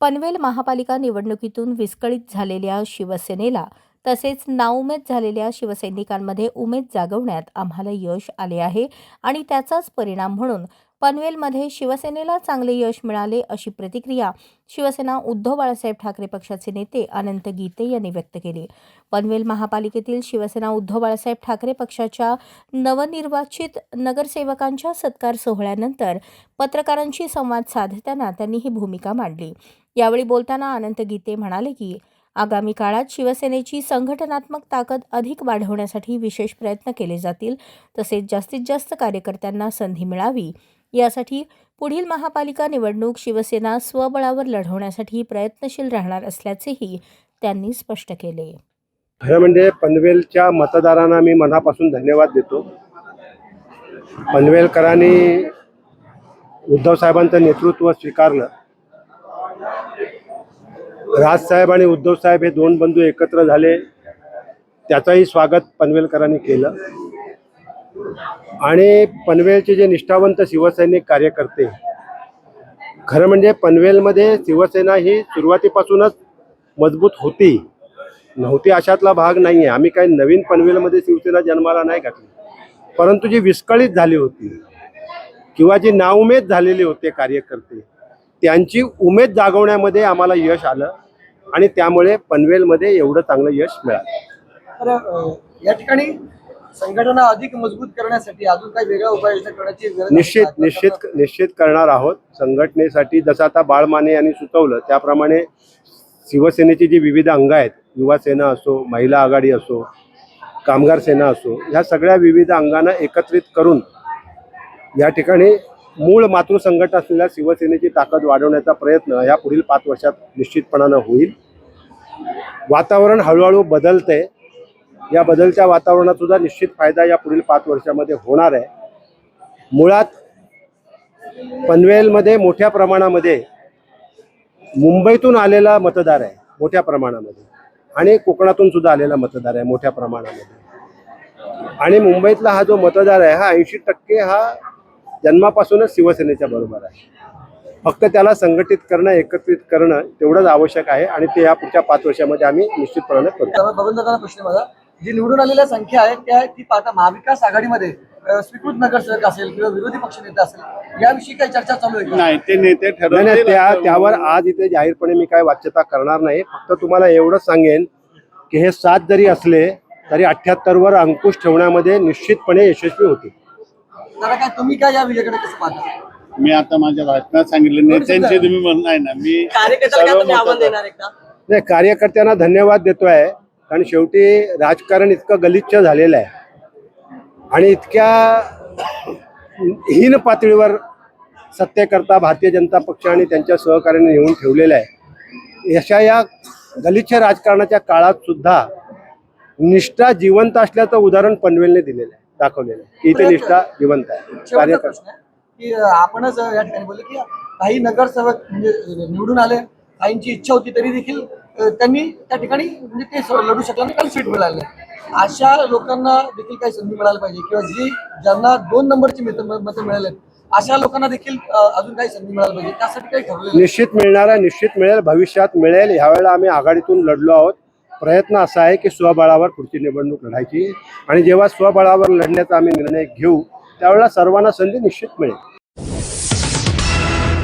पनवेल महापालिका निवडणुकीतून विस्कळीत झालेल्या शिवसेनेला तसेच नाउमेद झालेल्या शिवसैनिकांमध्ये उमेद जागवण्यात आम्हाला यश आले आहे आणि त्याचाच परिणाम म्हणून पनवेलमध्ये शिवसेनेला चांगले यश मिळाले अशी प्रतिक्रिया शिवसेना उद्धव बाळासाहेब ठाकरे पक्षाचे नेते अनंत गीते यांनी व्यक्त केली. पनवेल महापालिकेतील शिवसेना उद्धव बाळासाहेब ठाकरे पक्षाच्या नवनिर्वाचित नगरसेवकांच्या सत्कार सोहळ्यानंतर पत्रकारांशी संवाद साधताना त्यांनी ही भूमिका मांडली. यावेळी बोलताना अनंत गीते म्हणाले की आगामी काळात शिवसेनेची संघटनात्मक ताकद अधिक वाढवण्यासाठी विशेष प्रयत्न केले जातील तसेच जास्तीत जास्त कार्यकर्त्यांना संधी मिळावी यासाठी पुढील महापालिका निवडणूक शिवसेना स्वबळावर लढवण्यासाठी प्रयत्नशील राहणार असल्याचेही त्यांनी स्पष्ट केले. खरं म्हणजे पनवेलच्या मतदारांना मी मनापासून धन्यवाद देतो. पनवेलकरांनी उद्धव साहेबांचं नेतृत्व स्वीकारलं. राजसाहेब आणि उद्धव साहेब हे दोन बंधू एकत्र झाले. त्याचंही स्वागत पनवेलकरांनी केलं. आणि पनवेलचे जे निष्ठावंत शिवसैनिक कार्यकर्ते खरं म्हणजे पनवेलमध्ये शिवसेना ही सुरुवातीपासूनच मजबूत होती नव्हती अशातला भाग नाही आहे आम्ही काही नवीन पनवेलमध्ये शिवसेना जन्माला नाही घातली. परंतु जी विस्कळीत झाली होती किंवा जी नाउमेद झालेले होते कार्यकर्ते त्यांची उमेद जागवण्यामध्ये आम्हाला यश आलं आणि त्यामुळे पनवेलमध्ये एवढं चांगलं यश मिळालं. या ठिकाणी संघटना अधिक मजबूत करण्यासाठी अजून काही वेगळ्या उपाययोजना करण्याची गरज निश्चित? निश्चित निश्चित करणार आहोत. संघटनेसाठी जसं आता बाळमाने यांनी सुचवलं त्याप्रमाणे शिवसेनेची जी विविध अंग आहेत युवा सेना असो महिला आघाडी असो कामगार सेना असो ह्या सगळ्या विविध अंगांना एकत्रित करून या ठिकाणी मूळ मातृ संघटना असलेल्या शिवसेनेची ताकद वाढवण्याचा प्रयत्न या पुढील पाच वर्षात निश्चितपणानं होईल. वातावरण हळूहळू बदलतंय. या बदलच्या वातावरणात सुद्धा निश्चित फायदा या पुढील पाच वर्षामध्ये होणार आहे. मुळात पनवेलमध्ये मोठ्या प्रमाणामध्ये मुंबईतून आलेला मतदार आहे मोठ्या प्रमाणामध्ये. आणि कोकणातून सुद्धा आलेला मतदार आहे मोठ्या प्रमाणामध्ये. आणि मुंबईतला हा जो मतदार आहे हा ऐंशी टक्के हा जन्मापासूनच शिवसेनेच्या बरोबर आहे. फक्त त्याला संघटित करणं एकत्रित करणं तेवढंच आवश्यक आहे आणि ते या पुढच्या पाच वर्षामध्ये आम्ही निश्चितपणाने करू. प्रश्न माझा. जी निवडून आलेल्या संख्या आहे त्या ती पाहता महाविकास आघाडीमध्ये स्वीकृत नगरसेवक असेल किंवा विरोधी पक्षनेते असेल याविषयी काही चर्चा चालू आहे? नाही ते नेते त्या त्यावर आज इथे जाहीरपणे मी काय वाच्यता करणार नाही. फक्त तुम्हाला एवढंच सांगेन की हे सात जरी असले तरी अठ्याहत्तर वर अंकुश ठेवण्यामध्ये निश्चितपणे यशस्वी होते काय तुम्ही काय या विजयाकडे कसं पाहता? मी आता माझ्या भाषणात सांगितले नेत्यांचे तुम्ही म्हणताय ना. मी नाही कार्यकर्त्यांना धन्यवाद देतोय. कारण शेवटी राजकारण इतकं गलिच्छ झालेलं आहे. आणि इतक्या हीन पातळीवर सत्तेकरता भारतीय जनता पक्ष आणि त्यांच्या सहकार्याने येऊन ठेवलेलं आहे. अशा या गलिच्छ राजकारणाच्या काळात सुद्धा निष्ठा जिवंत असल्याचं उदाहरण पनवेलने दिलेलं आहे दाखवलेलं आहे. की इथे निष्ठा जिवंत आहे कार्यकर्ता. की आपणच या ठिकाणी बोलले की काही नगरसेवक म्हणजे निवडून आले काहींची इच्छा होती तरी देखील त्यांनी त्या ठिकाणी म्हणजे ते लढू शकला आणि काही सीट मिळाली नाही. अशा लोकांना देखील काही संधी मिळायला पाहिजे किंवा जी ज्यांना दोन नंबरची मतं मतं मिळाले अशा लोकांना देखील अजून काही संधी मिळायला पाहिजे त्यासाठी काही ठरवलं निश्चित मिळणार आहे निश्चित मिळेल भविष्यात मिळेल. ह्यावेळेला आम्ही आघाडीतून लढलो आहोत. प्रयत्न असा आहे की स्वबळावर पुढची निवडणूक लढायची. आणि जेव्हा स्वबळावर लढण्याचा आम्ही निर्णय घेऊ त्यावेळेला सर्वांना संधी निश्चित मिळेल.